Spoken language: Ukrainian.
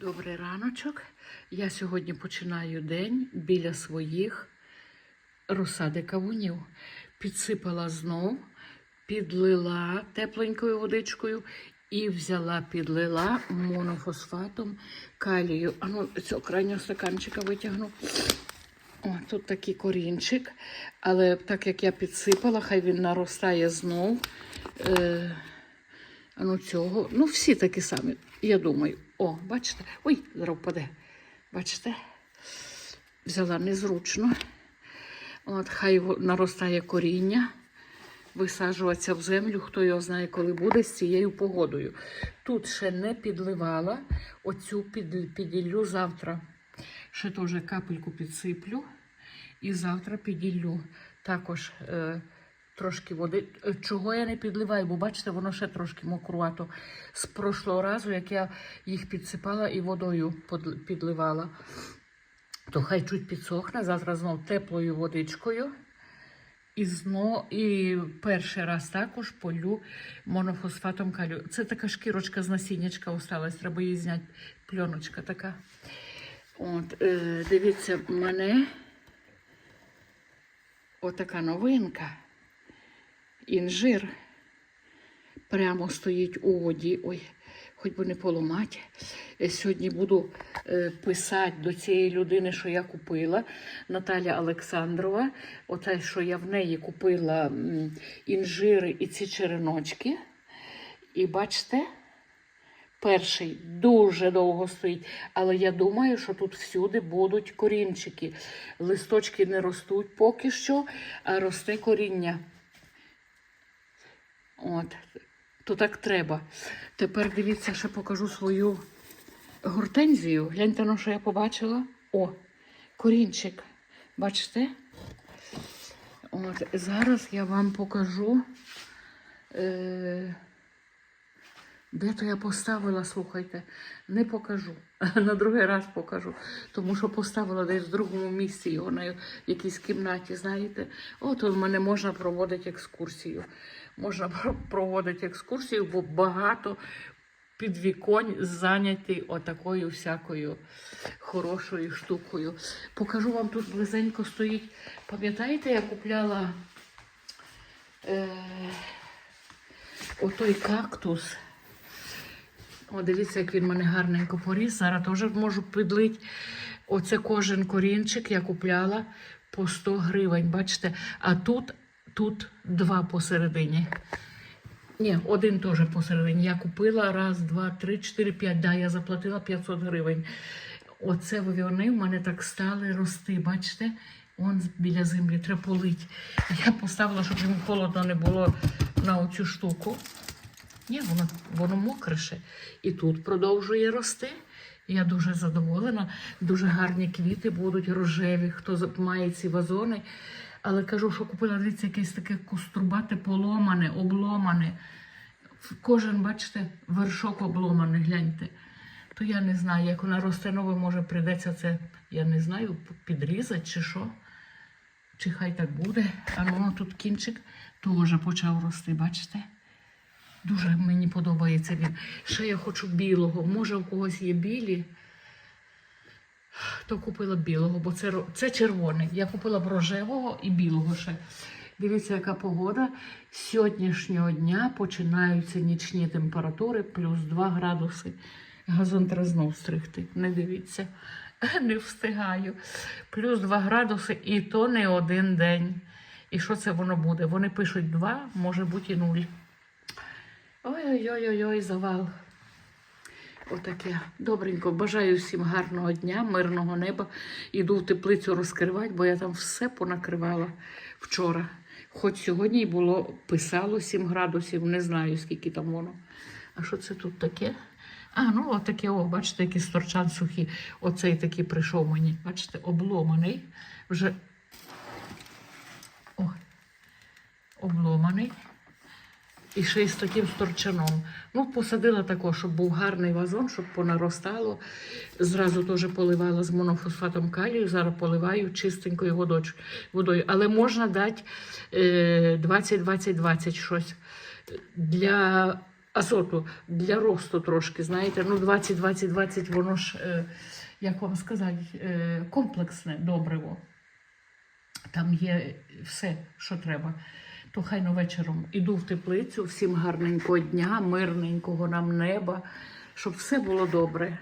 Добрий раночок. Я сьогодні починаю день біля своїх розсади кавунів. Підсипала знов, підлила тепленькою водичкою і взяла, підлила монофосфатом калію. А ну, цього крайнього стаканчика витягну. О, тут такий корінчик, але так як я підсипала, хай він наростає знов. Е, ну цього. Ну, всі такі самі, я думаю. О, бачите? Ой, зараз впаде. Бачите? Взяла незручно. От, хай наростає коріння, висаджуватися в землю, хто його знає, коли буде з цією погодою. Тут ще не підливала, оцю під, піділлю завтра. Ще теж капельку підсиплю і завтра піділлю також е, трошки води. Е, Чого я не підливаю, бо бачите, воно ще трошки мокрувато. З прошлого разу, як я їх підсипала і водою підливала, то хай чуть підсохне, завтра знов теплою водичкою. І зно, і перший раз також полю монофосфатом калію. Це така шкірочка з насіннячка осталась, треба її зняти. Пленочка така. От, е, дивіться, мене отака новинка. Інжир прямо стоїть у воді. Ой, хоч би не поламати. Е, Сьогодні буду е, писати до цієї людини, що я купила. Наталя Олександрова. Оте, що я в неї купила інжири і ці череночки. І бачите, перший дуже довго стоїть, але я думаю, що тут всюди будуть корінчики. Листочки не ростуть поки що, а росте коріння. От, то так треба. Тепер дивіться, ще покажу свою гортензію. Гляньте, на що я побачила. О, корінчик. Бачите? От, зараз я вам покажу. Е- де то я поставила, слухайте, не покажу. На другий раз покажу. Тому що поставила десь в другому місці його на якійсь кімнаті, знаєте. От у мене можна проводити екскурсію. Можна проводити екскурсію, бо багато підвіконь зайняті отакою всякою хорошою штукою. Покажу вам тут близенько стоїть. Пам'ятаєте, я купляла е, отой кактус. О, дивіться, як він мене гарненько поріс. Зараз теж можу підлити. Оце кожен корінчик я купляла по 100 гривень. Бачите? А тут, тут два посередині. Ні, один теж посередині. Я купила раз, два, три, чотири, п'ять. Да, я заплатила 500 гривень. Оце вони в мене так стали рости. Бачите? Он біля землі треба полить. Я поставила, щоб йому холодно не було на оцю штуку. Ні, воно, воно мокре ще. І тут продовжує рости. Я дуже задоволена. Дуже гарні квіти будуть рожеві, хто має ці вазони. Але кажу, що купила дивіться, якесь таке кострубате, поломане, обломане. Кожен, бачите, вершок обломаний, гляньте. То я не знаю, як вона росте нове, може прийдеться це, я не знаю, підрізати чи що. Чи хай так буде. А воно тут кінчик теж почав рости, бачите? Дуже мені подобається він. Ще я хочу білого. Може, у когось є білі, то купила білого, бо це, це червоний. Я купила б рожевого і білого ще. Дивіться, яка погода. З сьогоднішнього дня починаються нічні температури, плюс 2 градуси. Газон треба знов стригти. Не дивіться, не встигаю. Плюс 2 градуси, і то не один день. І що це воно буде? Вони пишуть 2, може бути і 0. Ой-ой-ой, завал. Отаке. Добренько. Бажаю всім гарного дня, мирного неба. Іду в теплицю розкривати, бо я там все понакривала вчора. Хоч сьогодні й було, писало 7 градусів, не знаю, скільки там воно. А що це тут таке? А, ну отаке, о, бачите, який сторчан сухий. Оцей такий прийшов мені. Бачите, обломаний. Вже о, обломаний. І ще й з таким сторчаном. Ну, посадила також, щоб був гарний вазон, щоб понаростало. Зразу теж поливала з монофосфатом калію, зараз поливаю чистенькою водою. Але можна дати е, 20-20-20 щось. Для азоту для росту трошки, знаєте, ну 20, 20, 20, воно ж, е, як вам сказати, е, комплексне добриво. Там є все, що треба. То хай ну вечором іду в теплицю, всім гарненького дня, мирненького нам неба, щоб все було добре.